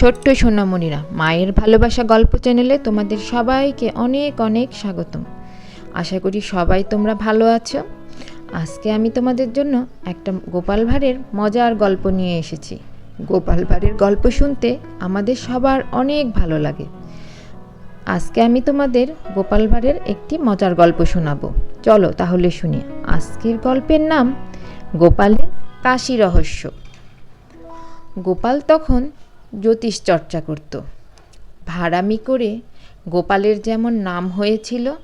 ছোট্ট সোনামণিরা, মায়ের ভালোবাসা গল্প চ্যানেলে তোমাদের সবাইকে অনেক অনেক স্বাগতম। আশা করি সবাই তোমরা ভালো আছো। আজকে আমি তোমাদের জন্য একটা গোপাল ভাঁড়ের মজার গল্প নিয়ে এসেছি। গোপাল ভাঁড়ের গল্প শুনতে আমাদের সবার অনেক ভালো লাগে। আজকে আমি তোমাদের গোপাল ভাঁড়ের একটি মজার গল্প শোনাবো। চলো তাহলে শুনি। আজকের গল্পের নাম গোপালের কাশি রহস্য। গোপাল তখন জ্যোতিষ চর্চা করত। ভাড়ামি করে গোপালের যেমন নাম হয়েছিল,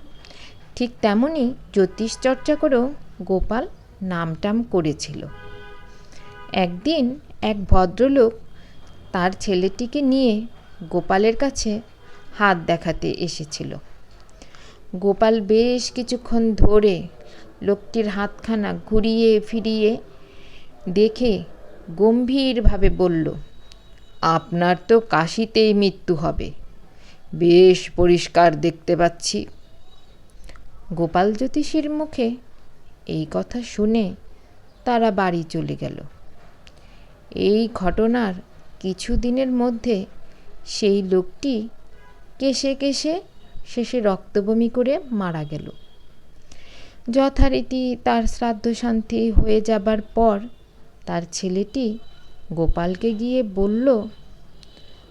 ঠিক তেমনই জ্যোতিষ চর্চা করেও গোপাল নামটাম করেছিল। একদিন এক ভদ্রলোক তার ছেলেটিকে নিয়ে গোপালের কাছে হাত দেখাতে এসেছিল। গোপাল বেশ কিছুক্ষণ ধরে লোকটির হাতখানা ঘুরিয়ে ফিরিয়ে দেখে গম্ভীরভাবে বলল আপনার তো কাশিতেই মৃত্যু হবে। বেশ পরিষ্কার দেখতে পাচ্ছি। গোপাল জ্যোতিষীর মুখে এই কথা শুনে তারা বাড়ি চলে গেল। এই ঘটনার কিছুদিনের মধ্যে সেই লোকটি কেশে কেশে শেষে রক্তবমি করে মারা গেল। যথারীতি তার শ্রাদ্ধ শান্তি হয়ে যাবার পর তার ছেলেটি গোপালকে গিয়ে বলল,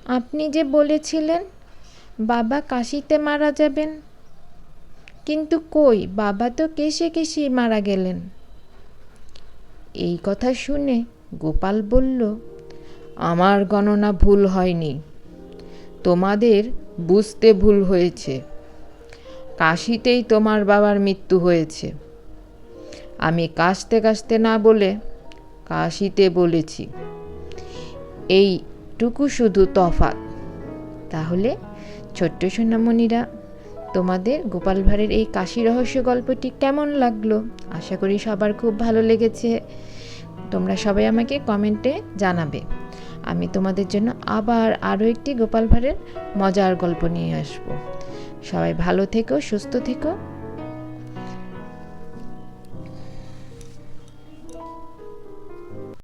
আপনি যে বলেছিলেন বাবা কাশিতে মারা যাবেন, কিন্তু কই বাবা তো কেসে কেসে মারা গেলেন? এই কথা শুনে গোপাল বলল, আমার গণনা ভুল হয়নি। তোমাদের বুঝতে ভুল হয়েছে। কাশিতেই তোমার বাবার মৃত্যু হয়েছে। আমি কাশতে কাশতে না বলে কাশিতে বলেছি। এইটুকু শুধু তফাৎ। তাহলে ছোট্ট সোনামণিরা, তোমাদের গোপাল ভাঁড়ের এই কাশি রহস্য গল্পটি কেমন লাগল? আশা করি সবার খুব ভালো লেগেছে। তোমরা সবাই আমাকে কমেন্টে জানাবে। আমি তোমাদের জন্য আবার আরও একটি গোপাল ভাঁড়ের মজার গল্প নিয়ে আসব। সবাই ভালো থেকো, সুস্থ থেকো।